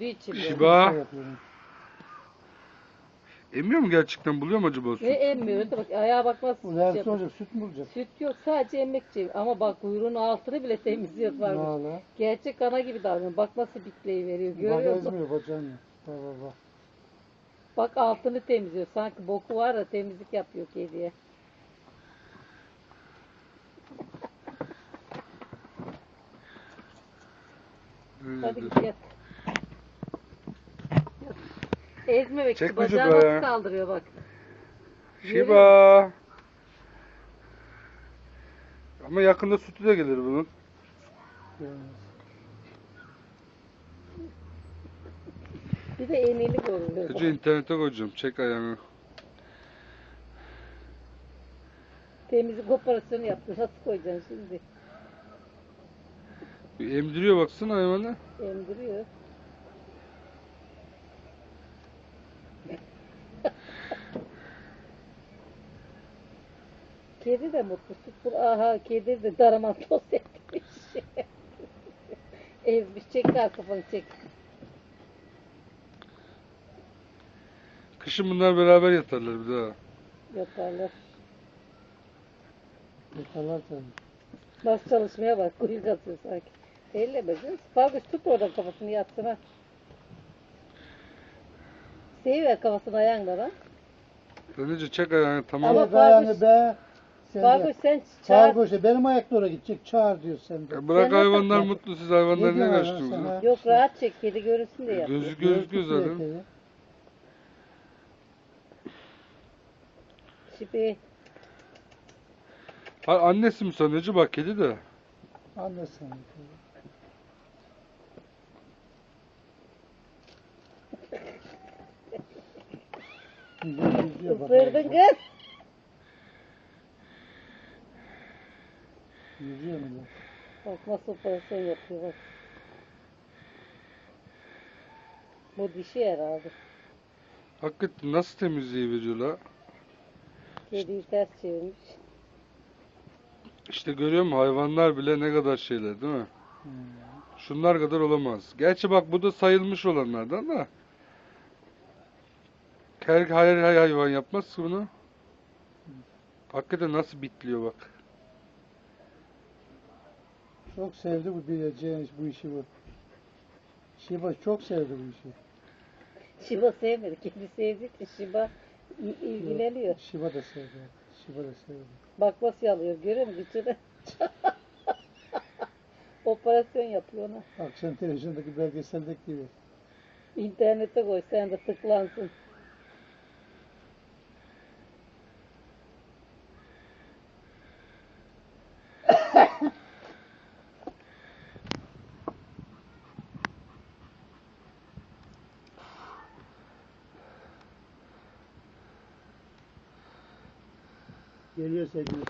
Şiba. Şey. Emiyor mu gerçekten? Buluyor mu acaba o Ve su? emmiyor. Bak ayağa bak süt dersi yapıyor. olacak süt mü olacak? Süt yok sadece emekçi. Ama bak kuyruğun altını bile temizliyor varmış. Valla. Gerçek ana gibi davranıyor. Bak nasıl bitleyi veriyor. Bak Görüyor musun? ezmiyor bacağını. Bak bak bak. Bak altını temizliyor. Sanki boku var da temizlik yapıyor kediye. Hadi git yat. Ezme ve Çek bacağı be. nasıl kaldırıyor bak. Şiba. Ama yakında sütü de gelir bunun. Bir de eğnelik oluyor. Önce internete koyacağım. Çek ayağını. Temizlik operasyonu yaptı. Nasıl koyacaksın şimdi? Bir emdiriyor baksana hayvanı. Emdiriyor. Kedi de mutlu. Bul. Aha kedi de daraman tost etmiş. Ezmiş. Çek daha kafanı çek. Kışın bunlar beraber yatarlar bir daha. Yaparlar. Yakalar tabii. Nasıl çalışmaya bak. Kuyruk atıyor sanki. Elle be kız. Farkuş tut oradan kafasını yatsın Seviver kafasını ayağınla lan. Önce çek ayağını tamam. Ama Ama Farkuş- be. Sen de. Farkuş sen çağır. Farkuş de benim ayaklara gidecek. Çağır diyor sen de. Ya bırak Sen hayvanlar takıyorsun? mutlu siz hayvanları Ne lan kaçtınız? lan? ha? Yok rahat çek. Kedi görürsün de yap. Gözü gözüküyor zaten. Şipi. Ha, annesi mi sanıyor? Bak kedi de. Anlasın. Isırdın kız. Yüzüyor mu? bak? Nasıl operasyon yapıyor bak. Bu dişi herhalde. Hakikaten nasıl temizliği veriyorlar? Kediyi ters çevirmiş. İşte görüyor musun hayvanlar bile ne kadar şeyler değil mi? Hmm. Şunlar kadar olamaz. Gerçi bak bu da sayılmış olanlardan da. Her, her, her hayvan yapmaz bunu. Hakikaten nasıl bitliyor bak. Çok sevdi bu bileceğin bu işi bu. Şiba çok sevdi bu işi. Şiba sevmedi. Kedi sevdi ki Şiba i- ilgileniyor. Şiba da sevdi. Şiba da sevdi. Bak nasıl yalıyor görüyor musun? Gıçını. Operasyon yapıyor ona. Akşam televizyondaki belgeseldeki gibi. İnternete koy sen de tıklansın. Geliyor sevgili.